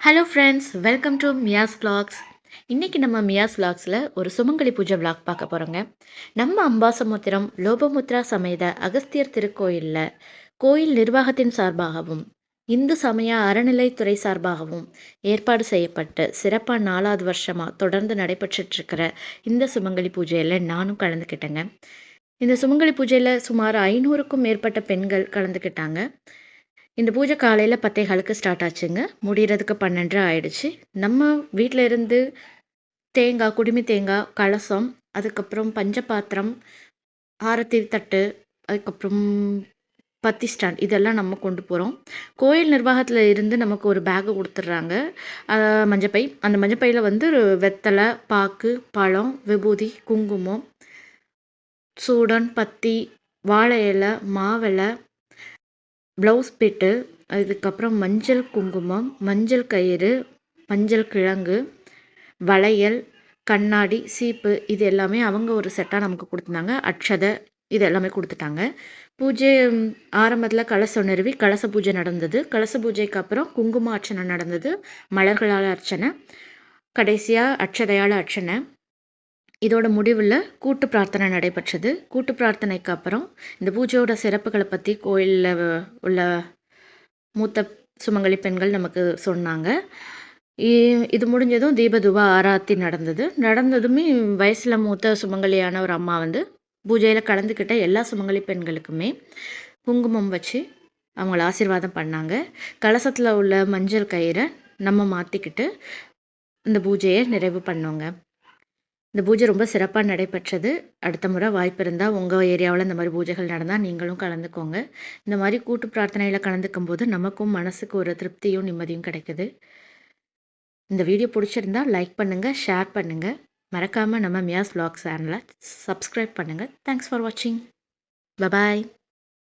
Hello friends welcome to Miya's vlogs இன்றைக்கி நம்ம மியாஸ் வ்ளாக்ஸில் ஒரு சுமங்கலி பூஜை விளாக் பார்க்க போகிறோங்க நம்ம அம்பாசமுத்திரம் லோபமுத்ரா சமேத அகஸ்தியர் திருக்கோயிலில் கோயில் நிர்வாகத்தின் சார்பாகவும் இந்து சமய அறநிலைத்துறை சார்பாகவும் ஏற்பாடு செய்யப்பட்டு சிறப்பாக நாலாவது வருஷமாக தொடர்ந்து நடைபெற்றுட்ருக்கிற இந்த சுமங்கலி பூஜையில் நானும் கலந்துக்கிட்டேங்க. இந்த சுமங்கலி பூஜையில் சுமார் ஐநூறுக்கும் மேற்பட்ட பெண்கள் கலந்துக்கிட்டாங்க. இந்த பூஜை காலையில் பத்தே காலுக்கு ஸ்டார்ட் ஆச்சுங்க. முடிகிறதுக்கு பன்னெண்டரை ஆயிடுச்சு. நம்ம வீட்டில் இருந்து தேங்காய் குடுமி தேங்காய் கலசம் அதுக்கப்புறம் பஞ்சபாத்திரம் ஆரத்தி தட்டு அதுக்கப்புறம் பத்தி ஸ்டாண்ட் இதெல்லாம் நம்ம கொண்டு போகிறோம் கோயில் நிர்வாகத்தில் இருந்து நமக்கு ஒரு பேக்கு கொடுத்துட்றாங்க. மஞ்சப்பை. அந்த மஞ்சப்பையில் வந்து வெத்தலை பாக்கு பழம் விபூதி குங்குமம் சூடன் பத்தி வாழை இலை மாவிலை ப்ளவுஸ் பிட்டு அதுக்கப்புறம் மஞ்சள் குங்குமம் மஞ்சள் கயிறு மஞ்சள் கிழங்கு வளையல் கண்ணாடி சீப்பு இது எல்லாமே அவங்க ஒரு செட்டாக நமக்கு கொடுத்துருந்தாங்க. அட்சதை இது எல்லாமே கொடுத்துட்டாங்க. பூஜை ஆரம்பத்தில் கலசம் நிறுவி கலச பூஜை நடந்தது. கலச பூஜைக்கு அப்புறம் குங்கும அர்ச்சனை நடந்தது. மலர்களால் அர்ச்சனை. கடைசியாக அட்சதையால் அர்ச்சனை. இதோட முடிவில் கூட்டு பிரார்த்தனை நடைபெற்றது. கூட்டு பிரார்த்தனைக்கு அப்புறம் இந்த பூஜையோட சிறப்புகளை பற்றி கோயிலில் உள்ள மூத்த சுமங்கலி பெண்கள் நமக்கு சொன்னாங்க. இது முடிஞ்சதும் தீபதுவா ஆராத்தி நடந்தது. நடந்ததுமே வயசில் மூத்த சுமங்கலியான ஒரு அம்மா வந்து பூஜையில் கலந்துக்கிட்ட எல்லா சுமங்கலி பெண்களுக்குமே குங்குமம் வச்சு அவங்கள ஆசீர்வாதம் பண்ணாங்க. கலசத்தில் உள்ள மஞ்சள் கயிறை நம்ம மாற்றிக்கிட்டு இந்த பூஜையை நிறைவு பண்ணோங்க. இந்த பூஜை ரொம்ப சிறப்பாக நடைபெற்றது. அடுத்த முறை வாய்ப்பு இருந்தால் உங்கள் ஏரியாவில் இந்த மாதிரி பூஜைகள் நடந்தால் நீங்களும் கலந்துக்கோங்க. இந்த மாதிரி கூட்டு பிரார்த்தனையில் கலந்துக்கும் போது நமக்கும் மனசுக்கு ஒரு திருப்தியும் நிம்மதியும் கிடைக்குது. இந்த வீடியோ பிடிச்சிருந்தா லைக் பண்ணுங்கள் ஷேர் பண்ணுங்கள் மறக்காமல் நம்ம மியாஸ் வ்ளாக் சேனலை சப்ஸ்கிரைப் பண்ணுங்கள் தேங்க்ஸ் ஃபார் வாட்சிங் பபாய்